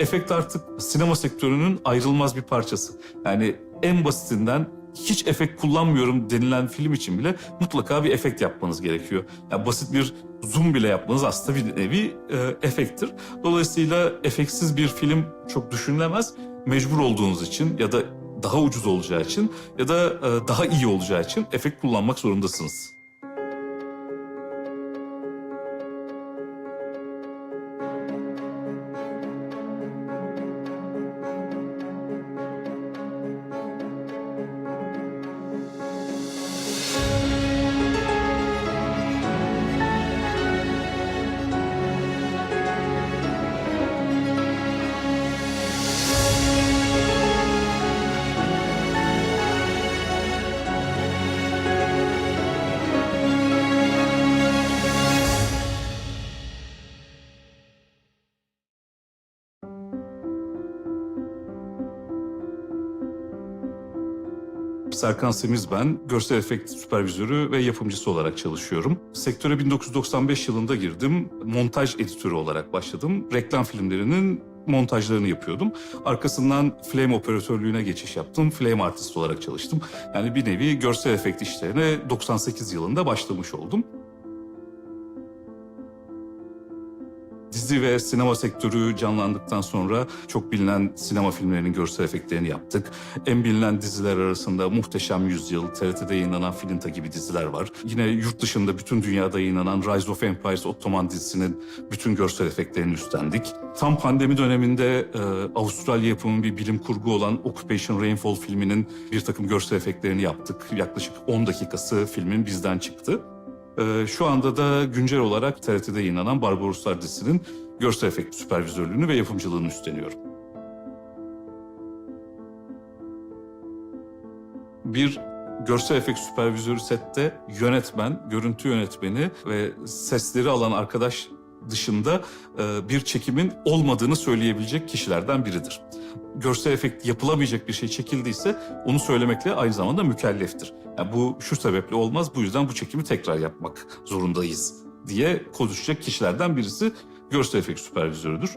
efekt artık sinema sektörünün ayrılmaz bir parçası. Yani en basitinden hiç efekt kullanmıyorum denilen film için bile mutlaka bir efekt yapmanız gerekiyor. Yani basit bir zoom bile yapmanız aslında bir nevi e, efekttir. Dolayısıyla efektsiz bir film çok düşünülemez. Mecbur olduğunuz için ya da daha ucuz olacağı için ya da e, daha iyi olacağı için efekt kullanmak zorundasınız. Serkan Semiz ben. Görsel efekt süpervizörü ve yapımcısı olarak çalışıyorum. Sektöre 1995 yılında girdim. Montaj editörü olarak başladım. Reklam filmlerinin montajlarını yapıyordum. Arkasından flame operatörlüğüne geçiş yaptım. Flame artist olarak çalıştım. Yani bir nevi görsel efekt işlerine 98 yılında başlamış oldum. Dizi ve sinema sektörü canlandıktan sonra çok bilinen sinema filmlerinin görsel efektlerini yaptık. En bilinen diziler arasında Muhteşem Yüzyıl, TRT'de yayınlanan Filinta gibi diziler var. Yine yurt dışında bütün dünyada yayınlanan Rise of Empires Ottoman dizisinin bütün görsel efektlerini üstlendik. Tam pandemi döneminde e, Avustralya yapımı bir bilim kurgu olan Occupation Rainfall filminin bir takım görsel efektlerini yaptık. Yaklaşık 10 dakikası filmin bizden çıktı. Ee, şu anda da güncel olarak TRT'de yayınlanan Barbaroslar dizisinin görsel efekt süpervizörlüğünü ve yapımcılığını üstleniyorum. Bir görsel efekt süpervizörü sette yönetmen, görüntü yönetmeni ve sesleri alan arkadaş dışında e, bir çekimin olmadığını söyleyebilecek kişilerden biridir. Görsel efekt yapılamayacak bir şey çekildiyse onu söylemekle aynı zamanda mükelleftir. Yani bu şu sebeple olmaz, bu yüzden bu çekimi tekrar yapmak zorundayız diye konuşacak kişilerden birisi görsel efekt süpervizörüdür.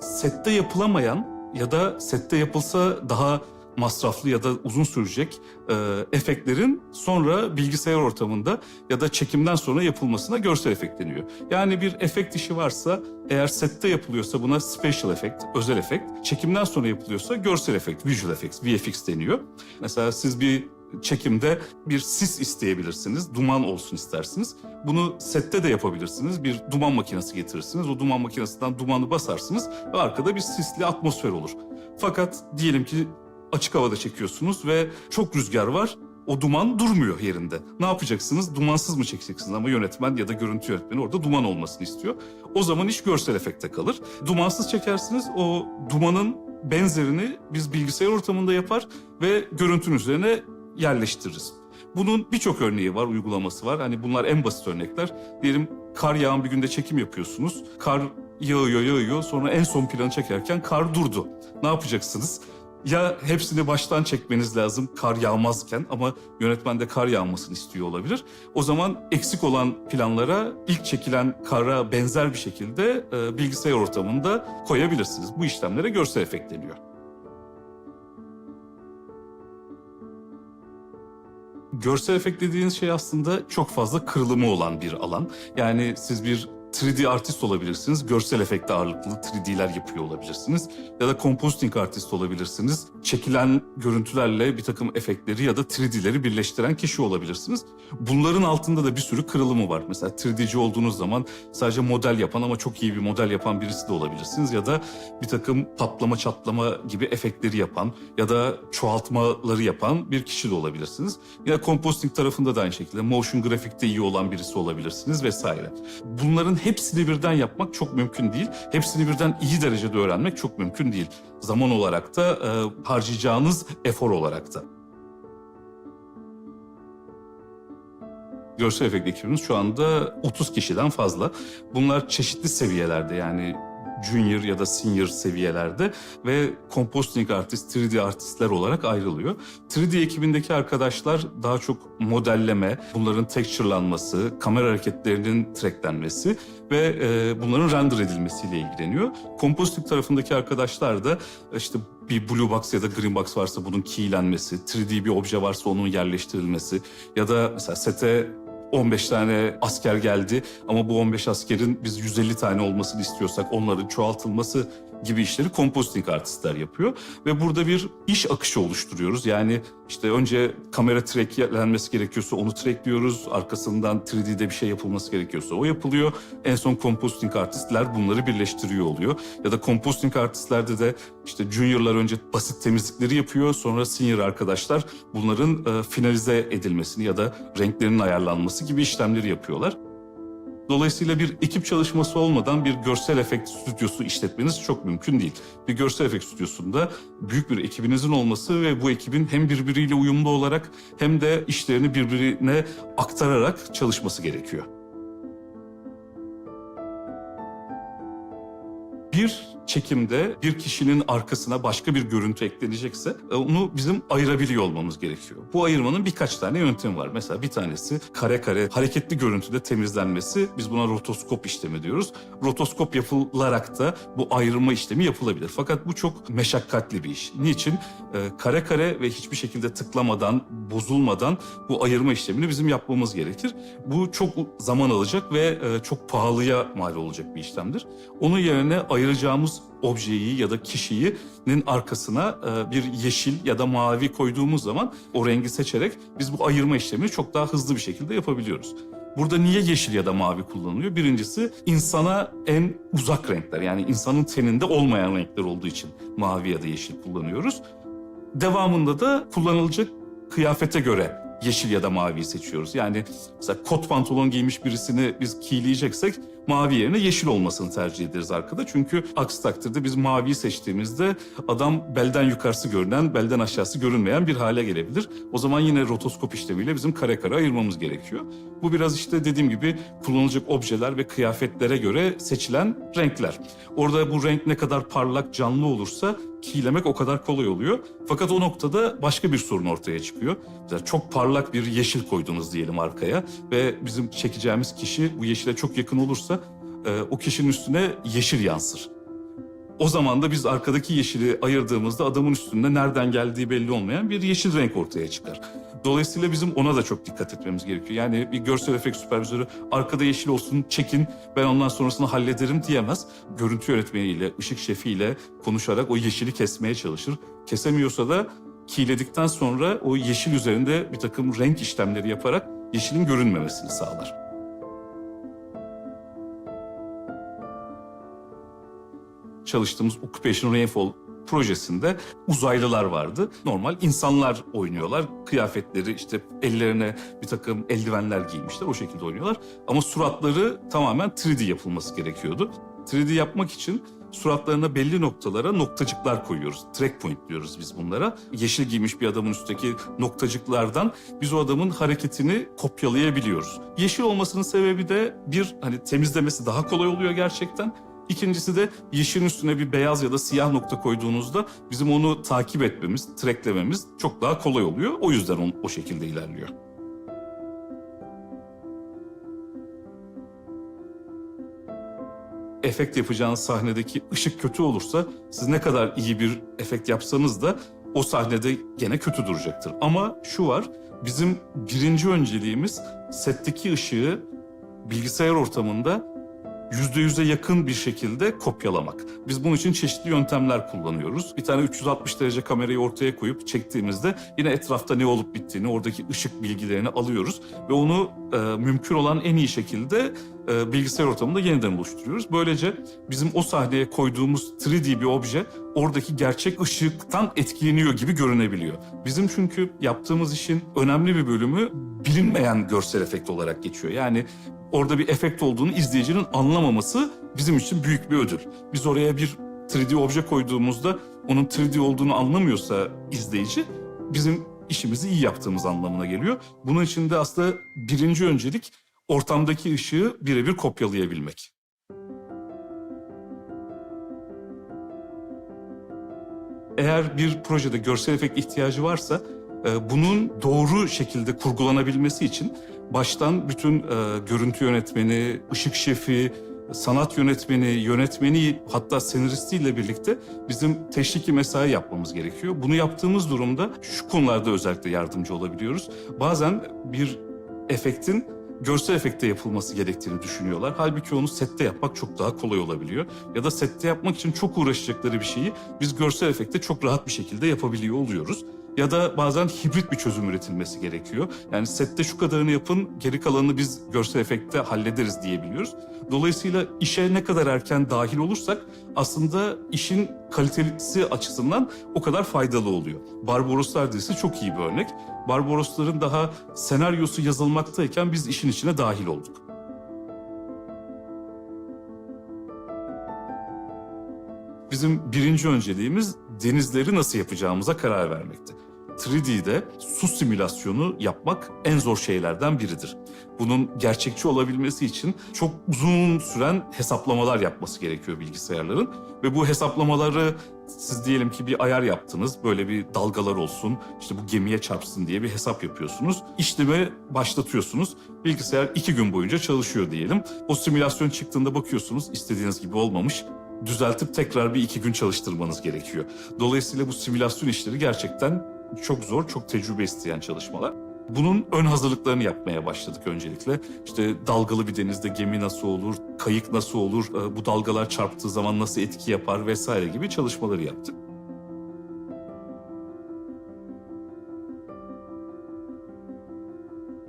Sette yapılamayan ya da sette yapılsa daha masraflı ya da uzun sürecek e, efektlerin sonra bilgisayar ortamında ya da çekimden sonra yapılmasına görsel efekt deniyor. Yani bir efekt işi varsa eğer sette yapılıyorsa buna special effect, özel efekt. Çekimden sonra yapılıyorsa görsel efekt, visual effects, VFX deniyor. Mesela siz bir çekimde bir sis isteyebilirsiniz, duman olsun istersiniz. Bunu sette de yapabilirsiniz. Bir duman makinesi getirirsiniz. O duman makinesinden dumanı basarsınız ve arkada bir sisli atmosfer olur. Fakat diyelim ki açık havada çekiyorsunuz ve çok rüzgar var. O duman durmuyor yerinde. Ne yapacaksınız? Dumansız mı çekeceksiniz? Ama yönetmen ya da görüntü yönetmeni orada duman olmasını istiyor. O zaman iş görsel efekte kalır. Dumansız çekersiniz. O dumanın benzerini biz bilgisayar ortamında yapar ve görüntünün üzerine yerleştiririz. Bunun birçok örneği var, uygulaması var. Hani bunlar en basit örnekler. Diyelim kar yağan bir günde çekim yapıyorsunuz. Kar yağıyor, yağıyor. Sonra en son planı çekerken kar durdu. Ne yapacaksınız? Ya hepsini baştan çekmeniz lazım kar yağmazken ama yönetmen de kar yağmasını istiyor olabilir. O zaman eksik olan planlara ilk çekilen kara benzer bir şekilde e, bilgisayar ortamında koyabilirsiniz. Bu işlemlere görsel efekt deniyor. Görsel efekt dediğiniz şey aslında çok fazla kırılımı olan bir alan. Yani siz bir 3D artist olabilirsiniz. Görsel efekte ağırlıklı 3D'ler yapıyor olabilirsiniz. Ya da compositing artist olabilirsiniz. Çekilen görüntülerle bir takım efektleri ya da 3D'leri birleştiren kişi olabilirsiniz. Bunların altında da bir sürü kırılımı var. Mesela 3D'ci olduğunuz zaman sadece model yapan ama çok iyi bir model yapan birisi de olabilirsiniz. Ya da bir takım patlama çatlama gibi efektleri yapan ya da çoğaltmaları yapan bir kişi de olabilirsiniz. Ya compositing tarafında da aynı şekilde motion grafikte iyi olan birisi olabilirsiniz vesaire. Bunların hepsini birden yapmak çok mümkün değil. Hepsini birden iyi derecede öğrenmek çok mümkün değil. Zaman olarak da e, harcayacağınız efor olarak da. Görsel efekt ekibimiz şu anda 30 kişiden fazla. Bunlar çeşitli seviyelerde yani junior ya da senior seviyelerde ve compositing artist, 3D artistler olarak ayrılıyor. 3D ekibindeki arkadaşlar daha çok modelleme, bunların texturelanması, kamera hareketlerinin tracklenmesi ve e, bunların render edilmesiyle ilgileniyor. Compositing tarafındaki arkadaşlar da işte bir blue box ya da green box varsa bunun keylenmesi, 3D bir obje varsa onun yerleştirilmesi ya da mesela sete 15 tane asker geldi ama bu 15 askerin biz 150 tane olmasını istiyorsak onların çoğaltılması gibi işleri compositing artistler yapıyor. Ve burada bir iş akışı oluşturuyoruz. Yani işte önce kamera tracklenmesi gerekiyorsa onu trackliyoruz. Arkasından 3D'de bir şey yapılması gerekiyorsa o yapılıyor. En son compositing artistler bunları birleştiriyor oluyor. Ya da compositing artistlerde de işte juniorlar önce basit temizlikleri yapıyor. Sonra senior arkadaşlar bunların e, finalize edilmesini ya da renklerinin ayarlanması gibi işlemleri yapıyorlar. Dolayısıyla bir ekip çalışması olmadan bir görsel efekt stüdyosu işletmeniz çok mümkün değil. Bir görsel efekt stüdyosunda büyük bir ekibinizin olması ve bu ekibin hem birbiriyle uyumlu olarak hem de işlerini birbirine aktararak çalışması gerekiyor. Bir çekimde bir kişinin arkasına başka bir görüntü eklenecekse e, onu bizim ayırabiliyor olmamız gerekiyor. Bu ayırmanın birkaç tane yöntemi var. Mesela bir tanesi kare kare hareketli görüntüde temizlenmesi. Biz buna rotoskop işlemi diyoruz. Rotoskop yapılarak da bu ayırma işlemi yapılabilir. Fakat bu çok meşakkatli bir iş. Niçin? E, kare kare ve hiçbir şekilde tıklamadan, bozulmadan bu ayırma işlemini bizim yapmamız gerekir. Bu çok zaman alacak ve e, çok pahalıya mal olacak bir işlemdir. Onun yerine ayıracağımız objeyi ya da kişinin arkasına e, bir yeşil ya da mavi koyduğumuz zaman o rengi seçerek biz bu ayırma işlemini çok daha hızlı bir şekilde yapabiliyoruz. Burada niye yeşil ya da mavi kullanılıyor? Birincisi insana en uzak renkler yani insanın teninde olmayan renkler olduğu için mavi ya da yeşil kullanıyoruz. Devamında da kullanılacak kıyafete göre yeşil ya da maviyi seçiyoruz. Yani mesela kot pantolon giymiş birisini biz kiyleyeceksek mavi yerine yeşil olmasını tercih ederiz arkada. Çünkü aksi takdirde biz maviyi seçtiğimizde adam belden yukarısı görünen, belden aşağısı görünmeyen bir hale gelebilir. O zaman yine rotoskop işlemiyle bizim kare kare ayırmamız gerekiyor. Bu biraz işte dediğim gibi kullanılacak objeler ve kıyafetlere göre seçilen renkler. Orada bu renk ne kadar parlak, canlı olursa kiylemek o kadar kolay oluyor. Fakat o noktada başka bir sorun ortaya çıkıyor. Mesela çok parlak bir yeşil koydunuz diyelim arkaya ve bizim çekeceğimiz kişi bu yeşile çok yakın olursa e, o kişinin üstüne yeşil yansır. O zaman da biz arkadaki yeşili ayırdığımızda adamın üstünde nereden geldiği belli olmayan bir yeşil renk ortaya çıkar. Dolayısıyla bizim ona da çok dikkat etmemiz gerekiyor. Yani bir görsel efekt süpervizörü arkada yeşil olsun çekin ben ondan sonrasını hallederim diyemez. Görüntü yönetmeniyle, ışık şefiyle konuşarak o yeşili kesmeye çalışır. Kesemiyorsa da keyledikten sonra o yeşil üzerinde bir takım renk işlemleri yaparak yeşilin görünmemesini sağlar. çalıştığımız Occupation Rainfall projesinde uzaylılar vardı. Normal insanlar oynuyorlar. Kıyafetleri işte ellerine bir takım eldivenler giymişler. O şekilde oynuyorlar. Ama suratları tamamen 3D yapılması gerekiyordu. 3D yapmak için suratlarına belli noktalara noktacıklar koyuyoruz. Track point diyoruz biz bunlara. Yeşil giymiş bir adamın üstteki noktacıklardan biz o adamın hareketini kopyalayabiliyoruz. Yeşil olmasının sebebi de bir hani temizlemesi daha kolay oluyor gerçekten. İkincisi de yeşilin üstüne bir beyaz ya da siyah nokta koyduğunuzda bizim onu takip etmemiz, tracklememiz çok daha kolay oluyor. O yüzden on, o şekilde ilerliyor. Efekt yapacağınız sahnedeki ışık kötü olursa siz ne kadar iyi bir efekt yapsanız da o sahnede gene kötü duracaktır. Ama şu var, bizim birinci önceliğimiz setteki ışığı bilgisayar ortamında yüzde yüze yakın bir şekilde kopyalamak. Biz bunun için çeşitli yöntemler kullanıyoruz. Bir tane 360 derece kamerayı ortaya koyup çektiğimizde yine etrafta ne olup bittiğini, oradaki ışık bilgilerini alıyoruz ve onu e, mümkün olan en iyi şekilde e, bilgisayar ortamında yeniden oluşturuyoruz. Böylece bizim o sahneye koyduğumuz 3D bir obje oradaki gerçek ışıktan etkileniyor gibi görünebiliyor. Bizim çünkü yaptığımız işin önemli bir bölümü bilinmeyen görsel efekt olarak geçiyor. Yani orada bir efekt olduğunu izleyicinin anlamaması bizim için büyük bir ödül. Biz oraya bir 3D obje koyduğumuzda onun 3D olduğunu anlamıyorsa izleyici bizim işimizi iyi yaptığımız anlamına geliyor. Bunun için de aslında birinci öncelik ortamdaki ışığı birebir kopyalayabilmek. Eğer bir projede görsel efekt ihtiyacı varsa e, bunun doğru şekilde kurgulanabilmesi için baştan bütün e, görüntü yönetmeni, ışık şefi, sanat yönetmeni, yönetmeni hatta senaristiyle birlikte bizim teşviki mesai yapmamız gerekiyor. Bunu yaptığımız durumda şu konularda özellikle yardımcı olabiliyoruz. Bazen bir efektin görsel efekte yapılması gerektiğini düşünüyorlar. Halbuki onu sette yapmak çok daha kolay olabiliyor. Ya da sette yapmak için çok uğraşacakları bir şeyi biz görsel efekte çok rahat bir şekilde yapabiliyor oluyoruz. Ya da bazen hibrit bir çözüm üretilmesi gerekiyor. Yani sette şu kadarını yapın, geri kalanını biz görsel efekte hallederiz diyebiliyoruz. Dolayısıyla işe ne kadar erken dahil olursak aslında işin kalitesi açısından o kadar faydalı oluyor. Barbaroslar dizisi çok iyi bir örnek. Barbarosların daha senaryosu yazılmaktayken biz işin içine dahil olduk. Bizim birinci önceliğimiz denizleri nasıl yapacağımıza karar vermekti. 3D'de su simülasyonu yapmak en zor şeylerden biridir. Bunun gerçekçi olabilmesi için çok uzun süren hesaplamalar yapması gerekiyor bilgisayarların. Ve bu hesaplamaları siz diyelim ki bir ayar yaptınız, böyle bir dalgalar olsun, işte bu gemiye çarpsın diye bir hesap yapıyorsunuz. İşleme başlatıyorsunuz. Bilgisayar iki gün boyunca çalışıyor diyelim. O simülasyon çıktığında bakıyorsunuz istediğiniz gibi olmamış düzeltip tekrar bir iki gün çalıştırmanız gerekiyor. Dolayısıyla bu simülasyon işleri gerçekten çok zor, çok tecrübe isteyen çalışmalar. Bunun ön hazırlıklarını yapmaya başladık öncelikle. İşte dalgalı bir denizde gemi nasıl olur, kayık nasıl olur, e, bu dalgalar çarptığı zaman nasıl etki yapar vesaire gibi çalışmaları yaptık.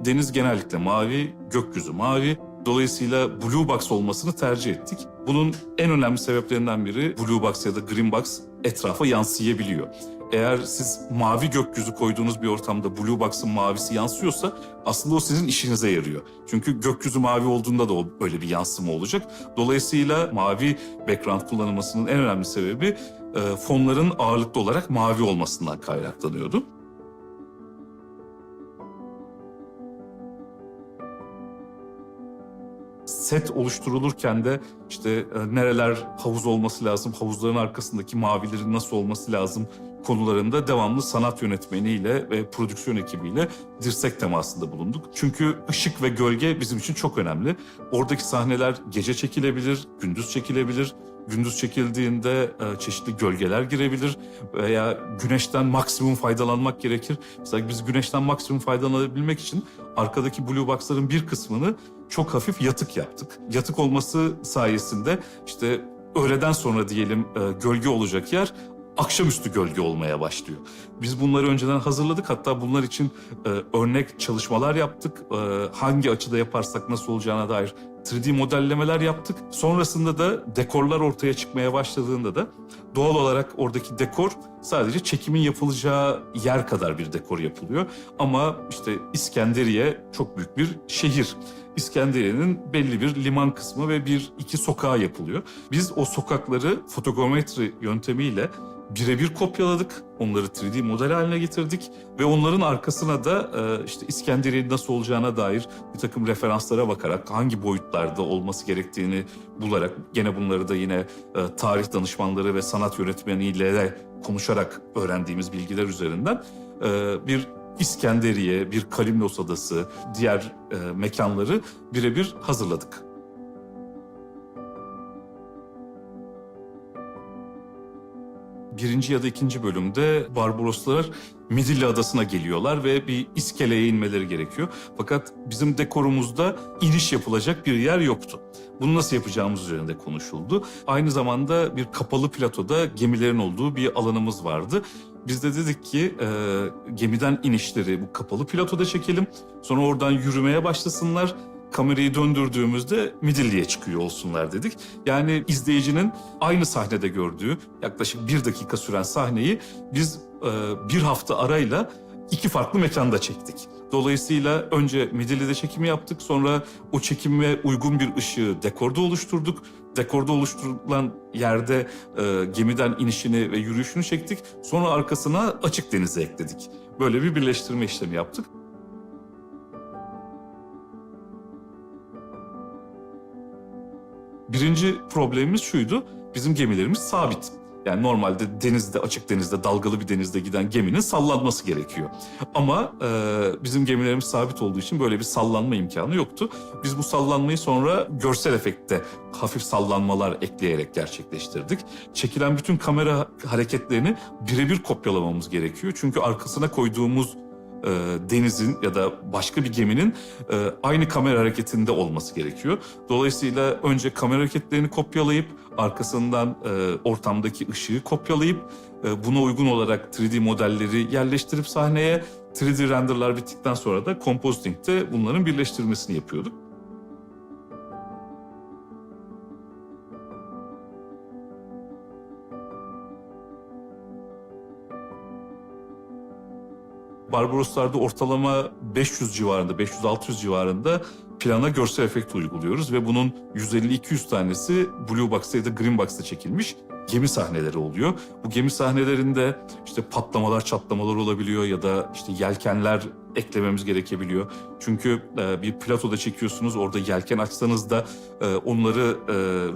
Deniz genellikle mavi, gökyüzü mavi. Dolayısıyla Blue Box olmasını tercih ettik. Bunun en önemli sebeplerinden biri Blue Box ya da Green Box etrafa yansıyabiliyor. Eğer siz mavi gökyüzü koyduğunuz bir ortamda Blue Box'ın mavisi yansıyorsa aslında o sizin işinize yarıyor. Çünkü gökyüzü mavi olduğunda da o böyle bir yansıma olacak. Dolayısıyla mavi background kullanılmasının en önemli sebebi e, fonların ağırlıklı olarak mavi olmasından kaynaklanıyordu. Set oluşturulurken de işte e, nereler havuz olması lazım, havuzların arkasındaki mavilerin nasıl olması lazım konularında devamlı sanat yönetmeniyle ve prodüksiyon ekibiyle dirsek temasında bulunduk. Çünkü ışık ve gölge bizim için çok önemli. Oradaki sahneler gece çekilebilir, gündüz çekilebilir. Gündüz çekildiğinde e, çeşitli gölgeler girebilir veya güneşten maksimum faydalanmak gerekir. Mesela biz güneşten maksimum faydalanabilmek için arkadaki blue box'ların bir kısmını çok hafif yatık yaptık. Yatık olması sayesinde işte öğleden sonra diyelim e, gölge olacak yer akşamüstü gölge olmaya başlıyor. Biz bunları önceden hazırladık. Hatta bunlar için e, örnek çalışmalar yaptık. E, hangi açıda yaparsak nasıl olacağına dair 3D modellemeler yaptık. Sonrasında da dekorlar ortaya çıkmaya başladığında da doğal olarak oradaki dekor sadece çekimin yapılacağı yer kadar bir dekor yapılıyor. Ama işte İskenderiye çok büyük bir şehir. İskenderiye'nin belli bir liman kısmı ve bir iki sokağa yapılıyor. Biz o sokakları fotogrametri yöntemiyle birebir kopyaladık. Onları 3D model haline getirdik ve onların arkasına da e, işte İskenderiye'nin nasıl olacağına dair bir takım referanslara bakarak hangi boyutlarda olması gerektiğini bularak gene bunları da yine e, tarih danışmanları ve sanat yönetmeniyle de konuşarak öğrendiğimiz bilgiler üzerinden e, bir İskenderiye, bir Kalimnos Adası, diğer e, mekanları birebir hazırladık. Birinci ya da ikinci bölümde Barbaroslar Midilli Adası'na geliyorlar ve bir iskeleye inmeleri gerekiyor. Fakat bizim dekorumuzda iniş yapılacak bir yer yoktu. Bunu nasıl yapacağımız üzerinde konuşuldu. Aynı zamanda bir kapalı platoda gemilerin olduğu bir alanımız vardı. Biz de dedik ki e, gemiden inişleri bu kapalı platoda çekelim. Sonra oradan yürümeye başlasınlar kamerayı döndürdüğümüzde Midilli'ye çıkıyor olsunlar dedik. Yani izleyicinin aynı sahnede gördüğü yaklaşık bir dakika süren sahneyi biz e, bir hafta arayla iki farklı mekanda çektik. Dolayısıyla önce Midilli'de çekimi yaptık. Sonra o çekime uygun bir ışığı dekorda oluşturduk. Dekorda oluşturulan yerde e, gemiden inişini ve yürüyüşünü çektik. Sonra arkasına açık denize ekledik. Böyle bir birleştirme işlemi yaptık. Birinci problemimiz şuydu. Bizim gemilerimiz sabit. Yani normalde denizde, açık denizde, dalgalı bir denizde giden geminin sallanması gerekiyor. Ama e, bizim gemilerimiz sabit olduğu için böyle bir sallanma imkanı yoktu. Biz bu sallanmayı sonra görsel efekte hafif sallanmalar ekleyerek gerçekleştirdik. Çekilen bütün kamera hareketlerini birebir kopyalamamız gerekiyor. Çünkü arkasına koyduğumuz e, denizin ya da başka bir geminin e, aynı kamera hareketinde olması gerekiyor. Dolayısıyla önce kamera hareketlerini kopyalayıp arkasından e, ortamdaki ışığı kopyalayıp e, buna uygun olarak 3D modelleri yerleştirip sahneye 3D renderlar bittikten sonra da compositing'de bunların birleştirmesini yapıyorduk. Barbaroslar'da ortalama 500 civarında, 500-600 civarında plana görsel efekt uyguluyoruz ve bunun 150-200 tanesi Blue Box'ta ya da Green Box'ta çekilmiş gemi sahneleri oluyor. Bu gemi sahnelerinde işte patlamalar, çatlamalar olabiliyor ya da işte yelkenler eklememiz gerekebiliyor. Çünkü e, bir platoda çekiyorsunuz, orada yelken açsanız da e, onları e,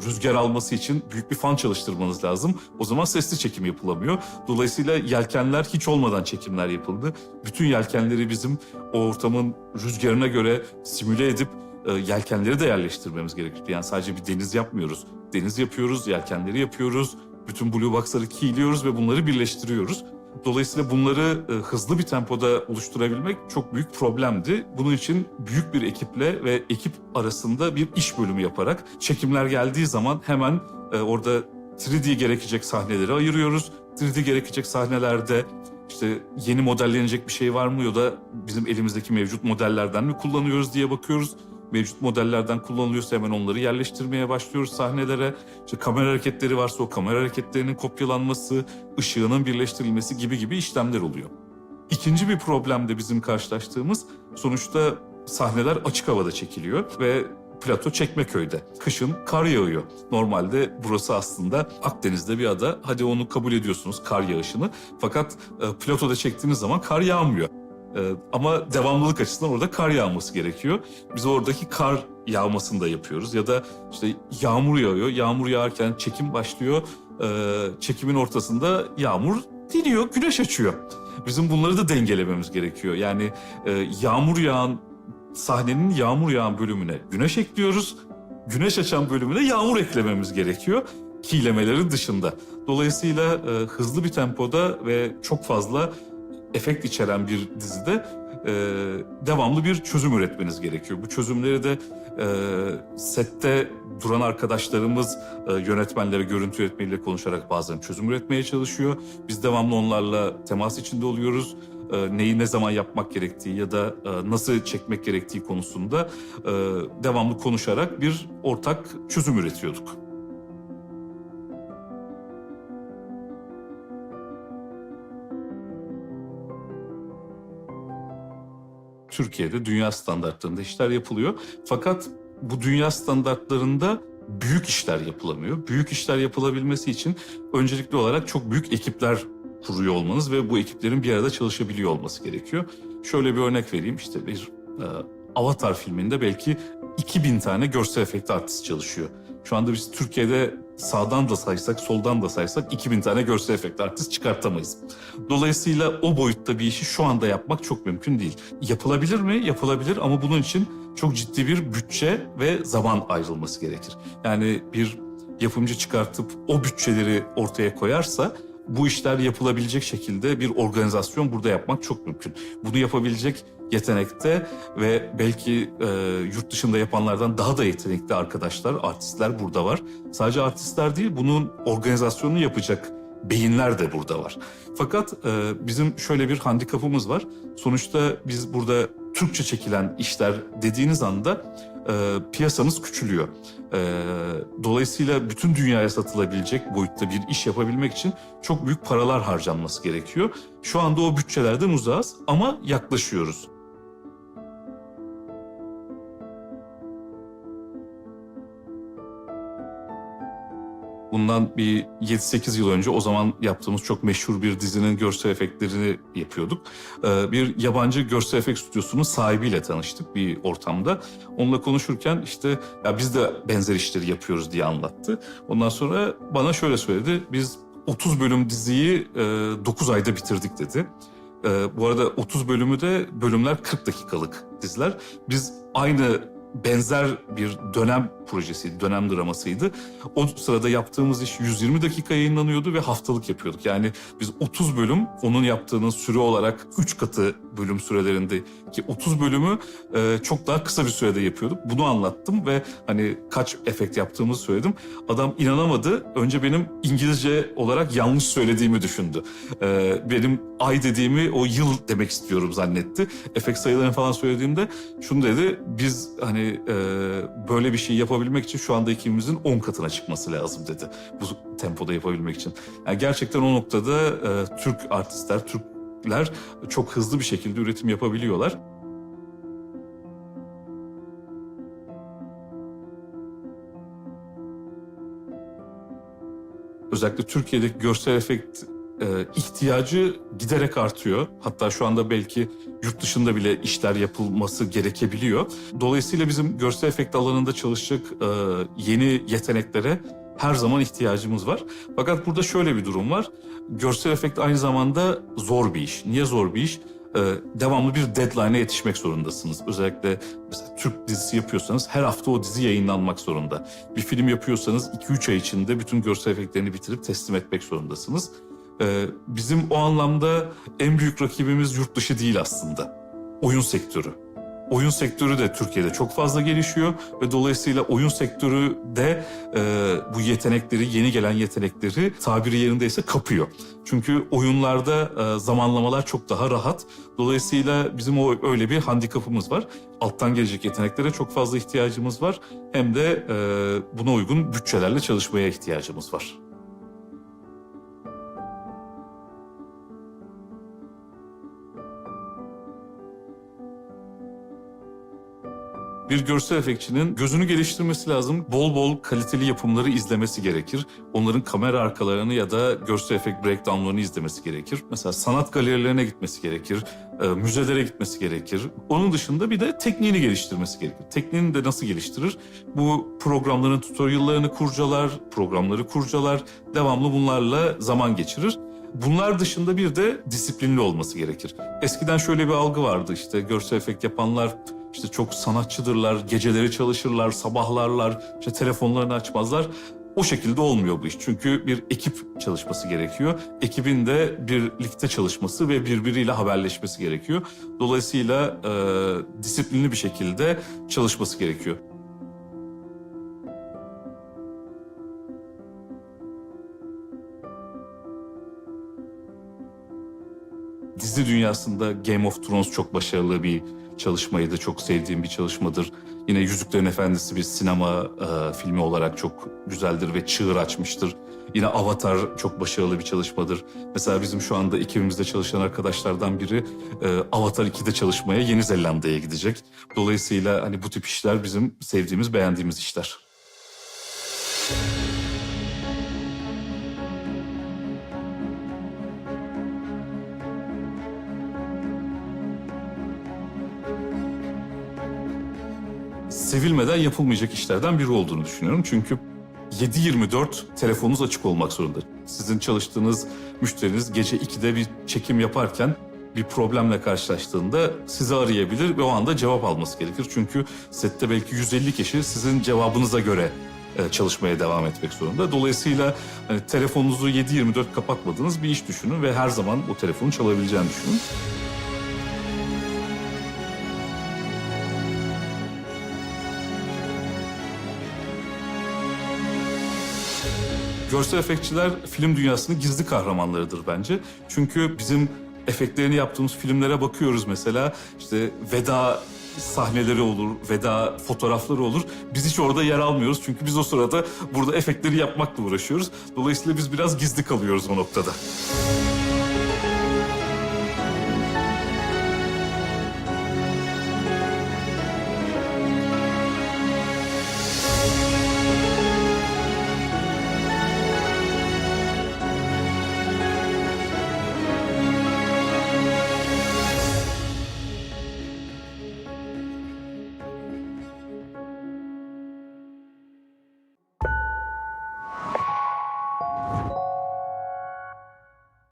rüzgar alması için büyük bir fan çalıştırmanız lazım. O zaman sesli çekim yapılamıyor. Dolayısıyla yelkenler hiç olmadan çekimler yapıldı. Bütün yelkenleri bizim o ortamın rüzgarına göre simüle edip e, yelkenleri de yerleştirmemiz gerekiyor. Yani sadece bir deniz yapmıyoruz. Deniz yapıyoruz, yelkenleri yapıyoruz. Bütün blue box'ları keyliyoruz ve bunları birleştiriyoruz. Dolayısıyla bunları e, hızlı bir tempoda oluşturabilmek çok büyük problemdi. Bunun için büyük bir ekiple ve ekip arasında bir iş bölümü yaparak çekimler geldiği zaman hemen e, orada 3D gerekecek sahneleri ayırıyoruz. 3D gerekecek sahnelerde işte yeni modellenecek bir şey var mı ya da bizim elimizdeki mevcut modellerden mi kullanıyoruz diye bakıyoruz. Mevcut modellerden kullanılıyorsa hemen onları yerleştirmeye başlıyoruz sahnelere. İşte kamera hareketleri varsa o kamera hareketlerinin kopyalanması, ışığının birleştirilmesi gibi gibi işlemler oluyor. İkinci bir problem de bizim karşılaştığımız sonuçta sahneler açık havada çekiliyor ve plato Çekmeköy'de. Kışın kar yağıyor. Normalde burası aslında Akdeniz'de bir ada. Hadi onu kabul ediyorsunuz kar yağışını. Fakat e, platoda çektiğiniz zaman kar yağmıyor. E, ama devamlılık açısından orada kar yağması gerekiyor. Biz oradaki kar yağmasını da yapıyoruz. Ya da işte yağmur yağıyor. Yağmur yağarken çekim başlıyor. E, çekimin ortasında yağmur diniyor, güneş açıyor. Bizim bunları da dengelememiz gerekiyor. Yani e, yağmur yağan sahnenin yağmur yağan bölümüne güneş ekliyoruz. Güneş açan bölümüne yağmur eklememiz gerekiyor. Kilemelerin dışında. Dolayısıyla e, hızlı bir tempoda ve çok fazla efekt içeren bir dizide e, devamlı bir çözüm üretmeniz gerekiyor. Bu çözümleri de e, sette duran arkadaşlarımız e, yönetmenlere, görüntü yönetmeniyle konuşarak bazen çözüm üretmeye çalışıyor. Biz devamlı onlarla temas içinde oluyoruz. E, neyi ne zaman yapmak gerektiği ya da e, nasıl çekmek gerektiği konusunda e, devamlı konuşarak bir ortak çözüm üretiyorduk. Türkiye'de dünya standartlarında işler yapılıyor. Fakat bu dünya standartlarında büyük işler yapılamıyor. Büyük işler yapılabilmesi için öncelikli olarak çok büyük ekipler kuruyor olmanız ve bu ekiplerin bir arada çalışabiliyor olması gerekiyor. Şöyle bir örnek vereyim işte bir e, Avatar filminde belki 2000 tane görsel efekt artist çalışıyor. Şu anda biz Türkiye'de sağdan da saysak, soldan da saysak 2000 tane görsel efekt artist çıkartamayız. Dolayısıyla o boyutta bir işi şu anda yapmak çok mümkün değil. Yapılabilir mi? Yapılabilir ama bunun için çok ciddi bir bütçe ve zaman ayrılması gerekir. Yani bir yapımcı çıkartıp o bütçeleri ortaya koyarsa bu işler yapılabilecek şekilde bir organizasyon burada yapmak çok mümkün. Bunu yapabilecek yetenekte ve belki e, yurt dışında yapanlardan daha da yetenekli arkadaşlar, artistler burada var. Sadece artistler değil, bunun organizasyonunu yapacak beyinler de burada var. Fakat e, bizim şöyle bir handikapımız var. Sonuçta biz burada Türkçe çekilen işler dediğiniz anda e, piyasanız küçülüyor. E, dolayısıyla bütün dünyaya satılabilecek boyutta bir iş yapabilmek için çok büyük paralar harcanması gerekiyor. Şu anda o bütçelerden uzağız ama yaklaşıyoruz. Bundan bir 7-8 yıl önce o zaman yaptığımız çok meşhur bir dizinin görsel efektlerini yapıyorduk. Ee, bir yabancı görsel efekt stüdyosunun sahibiyle tanıştık bir ortamda. Onunla konuşurken işte ya biz de benzer işleri yapıyoruz diye anlattı. Ondan sonra bana şöyle söyledi. Biz 30 bölüm diziyi e, 9 ayda bitirdik dedi. E, bu arada 30 bölümü de bölümler 40 dakikalık diziler. Biz aynı benzer bir dönem projesiydi, dönem dramasıydı. O sırada yaptığımız iş 120 dakika yayınlanıyordu ve haftalık yapıyorduk. Yani biz 30 bölüm onun yaptığının süre olarak 3 katı bölüm sürelerinde ki 30 bölümü e, çok daha kısa bir sürede yapıyorduk. Bunu anlattım ve hani kaç efekt yaptığımızı söyledim. Adam inanamadı. Önce benim İngilizce olarak yanlış söylediğimi düşündü. E, benim ay dediğimi o yıl demek istiyorum zannetti. Efekt sayılarını falan söylediğimde şunu dedi. Biz hani e, böyle bir şey yapabilmek için şu anda ikimizin 10 katına çıkması lazım dedi. Bu tempoda yapabilmek için. Yani gerçekten o noktada e, Türk artistler, Türkler çok hızlı bir şekilde üretim yapabiliyorlar. Özellikle Türkiye'deki görsel efekt e, ihtiyacı giderek artıyor. Hatta şu anda belki yurt dışında bile işler yapılması gerekebiliyor. Dolayısıyla bizim görsel efekt alanında çalışacak e, yeni yeteneklere her zaman ihtiyacımız var. Fakat burada şöyle bir durum var. Görsel efekt aynı zamanda zor bir iş. Niye zor bir iş? Ee, devamlı bir deadline'a yetişmek zorundasınız. Özellikle mesela Türk dizisi yapıyorsanız her hafta o dizi yayınlanmak zorunda. Bir film yapıyorsanız 2-3 ay içinde bütün görsel efektlerini bitirip teslim etmek zorundasınız. Ee, bizim o anlamda en büyük rakibimiz yurt dışı değil aslında. Oyun sektörü. Oyun sektörü de Türkiye'de çok fazla gelişiyor ve dolayısıyla oyun sektörü de e, bu yetenekleri, yeni gelen yetenekleri tabiri yerindeyse kapıyor. Çünkü oyunlarda e, zamanlamalar çok daha rahat. Dolayısıyla bizim o öyle bir handikapımız var. Alttan gelecek yeteneklere çok fazla ihtiyacımız var. Hem de e, buna uygun bütçelerle çalışmaya ihtiyacımız var. Bir görsel efektçinin gözünü geliştirmesi lazım. Bol bol kaliteli yapımları izlemesi gerekir. Onların kamera arkalarını ya da görsel efekt breakdownlarını izlemesi gerekir. Mesela sanat galerilerine gitmesi gerekir. e, müzelere gitmesi gerekir. Onun dışında bir de tekniğini geliştirmesi gerekir. Tekniğini de nasıl geliştirir? Bu programların tutoriallarını kurcalar, programları kurcalar. Devamlı bunlarla zaman geçirir. Bunlar dışında bir de disiplinli olması gerekir. Eskiden şöyle bir algı vardı işte görsel efekt yapanlar işte çok sanatçıdırlar, geceleri çalışırlar, sabahlarlar, işte telefonlarını açmazlar. O şekilde olmuyor bu iş. Çünkü bir ekip çalışması gerekiyor. Ekibin de birlikte çalışması ve birbiriyle haberleşmesi gerekiyor. Dolayısıyla e, disiplinli bir şekilde çalışması gerekiyor. dizi dünyasında Game of Thrones çok başarılı bir çalışmaydı. Çok sevdiğim bir çalışmadır. Yine Yüzüklerin Efendisi bir sinema e, filmi olarak çok güzeldir ve çığır açmıştır. Yine Avatar çok başarılı bir çalışmadır. Mesela bizim şu anda ekibimizde çalışan arkadaşlardan biri e, Avatar 2'de çalışmaya Yeni Zelanda'ya gidecek. Dolayısıyla hani bu tip işler bizim sevdiğimiz, beğendiğimiz işler. Sevilmeden yapılmayacak işlerden biri olduğunu düşünüyorum. Çünkü 7-24 telefonunuz açık olmak zorunda. Sizin çalıştığınız müşteriniz gece 2'de bir çekim yaparken bir problemle karşılaştığında sizi arayabilir ve o anda cevap alması gerekir. Çünkü sette belki 150 kişi sizin cevabınıza göre e, çalışmaya devam etmek zorunda. Dolayısıyla hani, telefonunuzu 7-24 kapatmadığınız bir iş düşünün ve her zaman o telefonun çalabileceğini düşünün. Görsel efektçiler film dünyasının gizli kahramanlarıdır bence. Çünkü bizim efektlerini yaptığımız filmlere bakıyoruz mesela. işte veda sahneleri olur, veda fotoğrafları olur. Biz hiç orada yer almıyoruz çünkü biz o sırada burada efektleri yapmakla uğraşıyoruz. Dolayısıyla biz biraz gizli kalıyoruz o noktada.